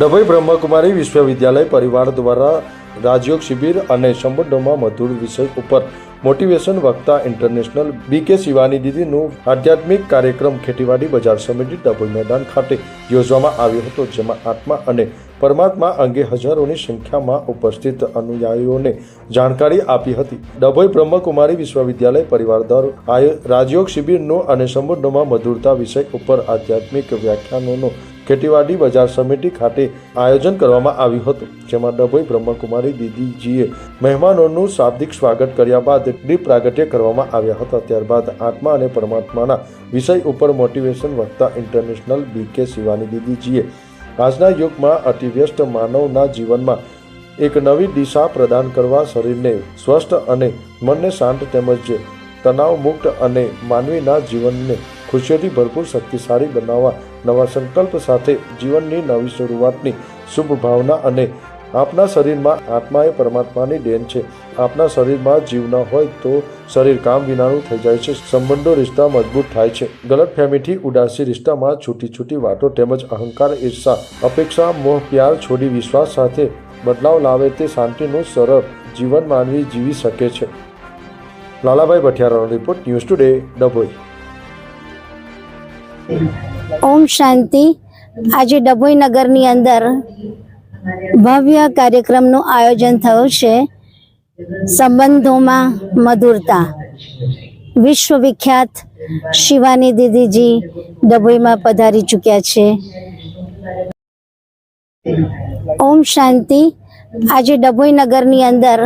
ડભોઈ બ્રહ્મકુમારી વિશ્વવિદ્યાલય પરિવાર દ્વારા રાજયોગ શિબિર અને સંબંધોમાં મધુર વિષય ઉપર મોટિવેશન વક્તા ઇન્ટરનેશનલ બી કે શિવાની દીદીનું આધ્યાત્મિક કાર્યક્રમ ખેતીવાડી બજાર સમિતિ ડભોઈ મેદાન ખાતે યોજવામાં આવ્યો હતો, જેમાં આત્મા અને પરમાત્મા અંગે હજારોની સંખ્યામાં ઉપસ્થિત અનુયાયીઓને જાણકારી આપી હતી. ડભોઈ બ્રહ્મકુમારી વિશ્વવિદ્યાલય પરિવાર દ્વારા રાજયોગ શિબિરનું અને સંબંધોમાં મધુરતા વિષય ઉપર આધ્યાત્મિક વ્યાખ્યાનોનું ખેતીવાડી બજાર સમિતિ ખાતે આયોજન કરવામાં આવ્યું હતું, જેમાં ડભોઈ બ્રહ્મકુમારી દીદીજીએ મહેમાનોનું શાબ્દિક સ્વાગત કર્યા બાદ દીપ પ્રાગટ્ય કરવામાં આવ્યા હતા. ત્યારબાદ આત્મા અને પરમાત્માના વિષય ઉપર મોટિવેશન વક્તા ઇન્ટરનેશનલ બી કે શિવાની દીદીજીએ આજના યુગમાં અતિવ્યસ્ત માનવના જીવનમાં એક નવી દિશા પ્રદાન કરવા, શરીરને સ્વસ્થ અને મનને શાંત તેમજ તણાવ મુક્ત અને માનવીના જીવનને ખુશીઓથી ભરપૂર શક્તિશાળી બનાવવા નવા સંકલ્પ સાથે જીવનની નવી શરૂઆતની શુભ ભાવના અને આપના શરીરમાં આત્મા એ પરમાત્માની દેન છે. આપના શરીરમાં જીવ ન હોય તો શરીર કામ વિનાનું થઈ જાય છે. સંબંધો રિશ્તા મજબૂત થાય છે. ગલત ફેમીથી ઉદાસી રિશ્તામાં છૂટી છૂટી વાતો તેમજ અહંકાર, ઈર્ષા, અપેક્ષા, મોહ, પ્યાર, છોડી, વિશ્વાસ સાથે બદલાવ લાવે તે શાંતિનું સરળ જીવન માનવી જીવી શકે છે. લાલાભાઈ ભઠિયારાનો રિપોર્ટ ન્યૂઝ ટુડે, ડભોઈ. ઓમ શાંતિ. આજે ડભોઈ નગરની અંદર ભવ્ય કાર્યક્રમનું આયોજન થયું છે. સંબંધોમાં મધુરતા. વિશ્વવિખ્યાત શિવાની દીદીજી ડભોઈમાં પધારી ચૂક્યા છે. ઓમ શાંતિ. આજે ડભોઈ નગરની અંદર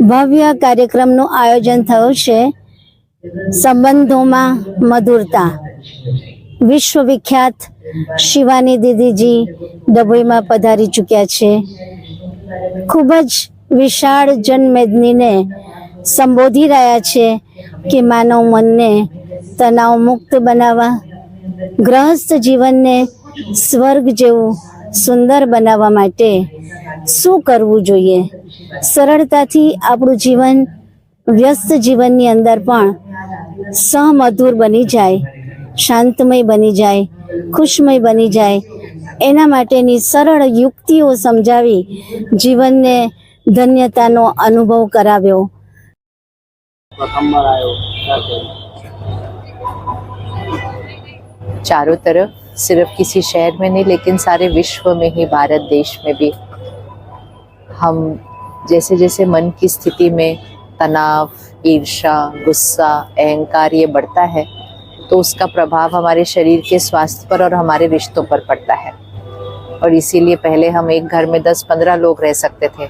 ભવ્ય કાર્યક્રમનું આયોજન થયું છે. સંબંધોમાં મધુરતા. વિશ્વવિખ્યાત શિવાની દીદીજી ડભોઈમાં પધારી ચૂક્યા છે. ખૂબ જ વિશાળ જનમેદનીને સંબોધી રહ્યા છે કે માનવ મનને તણાવ મુક્ત બનાવવા, ગ્રહસ્થ જીવનને સ્વર્ગ જેવું સુંદર બનાવવા માટે શું કરવું જોઈએ? સરળતાથી આપણું જીવન વ્યસ્ત જીવનની અંદર પણ સહમધુર બની જાય. શાંતમય બની જાય ખુશમય બની જાય એના માટેની સરળ યુક્તિઓ સમજાવી જીવનને ધન્યતાનો અનુભવ કરાવ્યો પ્રથમવાર આવ્યો ત્યારથી चारों तरफ सिर्फ किसी शहर में नहीं लेकिन सारे विश्व में ही भारत देश में भी हम जैसे जैसे मन की स्थिति में तनाव ईर्षा गुस्सा अहंकार ये बढ़ता है तो उसका प्रभाव हमारे शरीर के स्वास्थ्य पर और हमारे रिश्तों पर पड़ता है। और इसीलिए पहले हम एक घर में दस पंद्रह लोग रह सकते थे।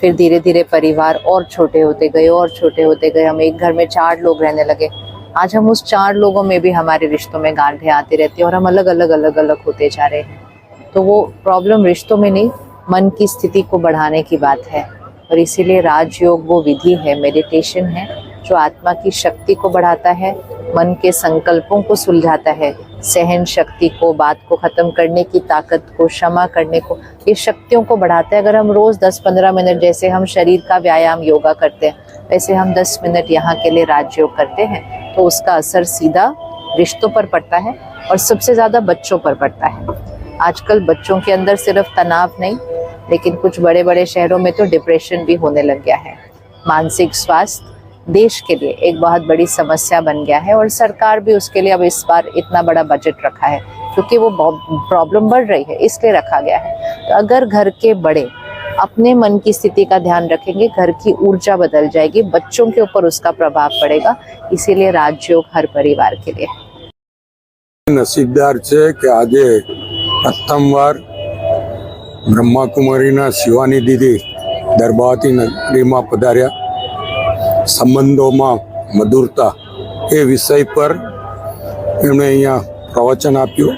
फिर धीरे धीरे परिवार और छोटे होते गए, और छोटे होते गए। हम एक घर में चार लोग रहने लगे। आज हम उस चार लोगों में भी हमारे रिश्तों में गांठें आती रहती हैं और हम अलग अलग अलग अलग होते जा रहे हैं। तो वो प्रॉब्लम रिश्तों में नहीं, मन की स्थिति को बढ़ाने की बात है। और इसीलिए राजयोग वो विधि है, मेडिटेशन है, जो आत्मा की शक्ति को बढ़ाता है मन के संकल्पों को सुलझाता है। सहन शक्ति को, बात को खत्म करने की ताकत को, क्षमा करने को, ये शक्तियों को बढ़ाता है। अगर हम रोज 10-15 मिनट, जैसे हम शरीर का व्यायाम, योगा करते हैं, वैसे हम 10 मिनट यहाँ के लिए राजयोग करते हैं तो उसका असर सीधा रिश्तों पर पड़ता है और सबसे ज़्यादा बच्चों पर पड़ता है। आजकल बच्चों के अंदर सिर्फ़ तनाव नहीं, लेकिन कुछ बड़े बड़े शहरों में तो डिप्रेशन भी होने लग गया है। मानसिक स्वास्थ्य देश के लिए एक बहुत बड़ी समस्या बन गया है और सरकार भी उसके लिए अब इस बार इतना बड़ा बजट रखा है क्योंकि वो प्रॉब्लम बढ़ रही है इसलिए रखा गया है तो अगर घर के बड़े अपने मन की स्थिति का ध्यान रखेंगे घर की ऊर्जा बदल जाएगी बच्चों के ऊपर उसका प्रभाव पड़ेगा इसीलिए राजयोग हर परिवार के लिए है નસીબદાર છે કે આજે પ્રથમવાર બ્રહ્માકુમારીના શિવાની દીદી દરબાતી નગરીમાં પધાર્યા સંબંધોમાં મધુરતા એ વિષય પર એમણે અહીંયા પ્રવચન આપ્યું.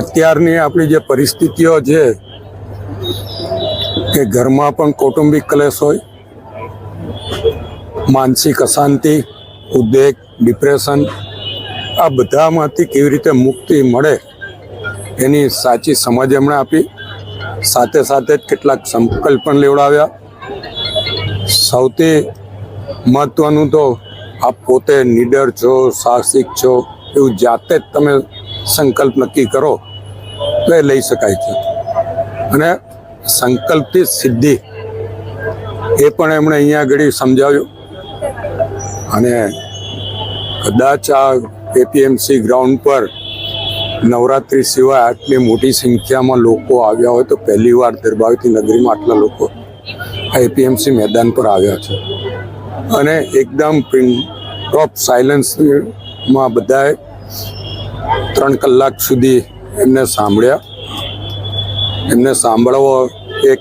અત્યારની આપણી જે પરિસ્થિતિઓ છે કે ઘરમાં પણ કૌટુંબિક ક્લેશ હોય, માનસિક અશાંતિ, ઉદ્વેગ, ડિપ્રેશન, આ બધામાંથી કેવી રીતે મુક્તિ મળે એની સાચી સમજ એમણે આપી. સાથે સાથે જ કેટલાક સંકલ્પ પણ લેવડાવ્યા. સૌથી મહત્વનું તો આપ પોતે નીડર છો, સાહસિક છો, એવું જાતે જ તમે સંકલ્પ નક્કી કરો તો તો એ લઈ શકાય છે. અને સંકલ્પથી સિદ્ધિ એ પણ એમણે અહીંયા આગળ સમજાવ્યું. અને કદાચ આ એપીએમસી ગ્રાઉન્ડ પર નવરાત્રિ સિવાય આટલી મોટી સંખ્યામાં લોકો આવ્યા હોય તો પહેલી વાર દરબાવતી નગરીમાં આટલા લોકો આ એપીએમસી મેદાન પર આવ્યા છે. અને એકદમ ટોપ સાયલન્સમાં બધાએ ત્રણ કલાક સુધી એમને સાંભળ્યા. એમને સાંભળવો એક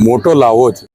મોટો લાવો છે.